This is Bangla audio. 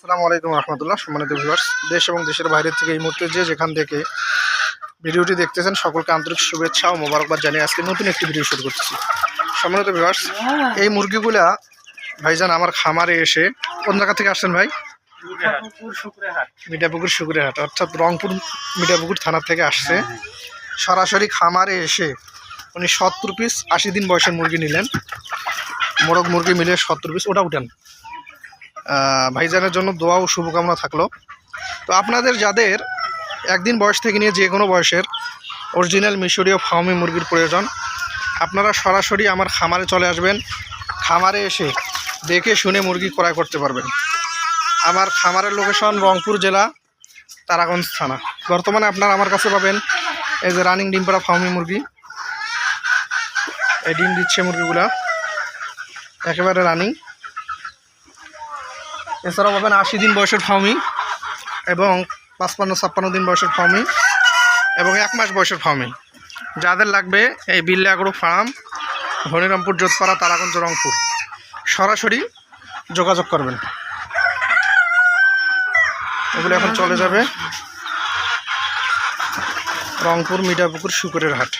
আসসালামু আলাইকুম রহমতুল্লাহ, সম্মানিত ভিউয়ার্স দেশ এবং দেশের বাইরে থেকে এই মুহূর্তে যে যেখান থেকে ভিডিওটি দেখতেছেন, সকলকে আন্তরিক শুভেচ্ছা ও মোবারকবাদ জানিয়ে আজকে নতুন একটি ভিডিও শুরু করতেছি। সম্মানিত ভিউয়ার্স এই মুরগিগুলা ভাইজান আমার খামারে এসে কোন জায়গা থেকে আসছেন ভাই? মিঠাপুকুর সুগুরেহাট অর্থাৎ রংপুর মিঠাপুকুর থানা থেকে আসছে। সরাসরি খামারে এসে উনি সত্তর পিস আশি দিন বয়সের মুরগি নিলেন। মোরগ মুরগি মিলে সত্তর পিস ওটা উঠান। ভাইজানের জন্য দোয়া ও শুভকামনা থাকল। তো আপনাদের যাদের একদিন বয়স থেকে নিয়ে যে কোনো বয়সের অরিজিনাল মিশরীয় ফার্মি মুরগির প্রয়োজন, আপনারা সরাসরি আমার খামারে চলে আসবেন। খামারে এসে দেখে শুনে মুরগি ক্রয় করতে পারবেন। আমার খামারের লোকেশন রংপুর জেলা, তারাগঞ্জ থানা। বর্তমানে আপনারা আমার কাছে পাবেন এই যে রানিং ডিম পাড়া ফার্মি মুরগি। এই ডিম দিচ্ছে মুরগিগুলা। একেবারে রানিং। এছাড়াও পাবেন আশি দিন বয়সের ফার্মি এবং পাঁচপান্ন, ছাপ্পান্ন দিন বয়সের ফার্মি এবং এক মাস বয়সের ফার্মি যাদের লাগবে এই বিল্লা আগ্রো ফার্ম, হরিরামপুর, যোধপাড়া, তারাগঞ্জ, রংপুর। সরাসরি যোগাযোগ করবেন। এগুলো এখন চলে যাবে রংপুর মিঠাপুকুর শুকুরের হাট।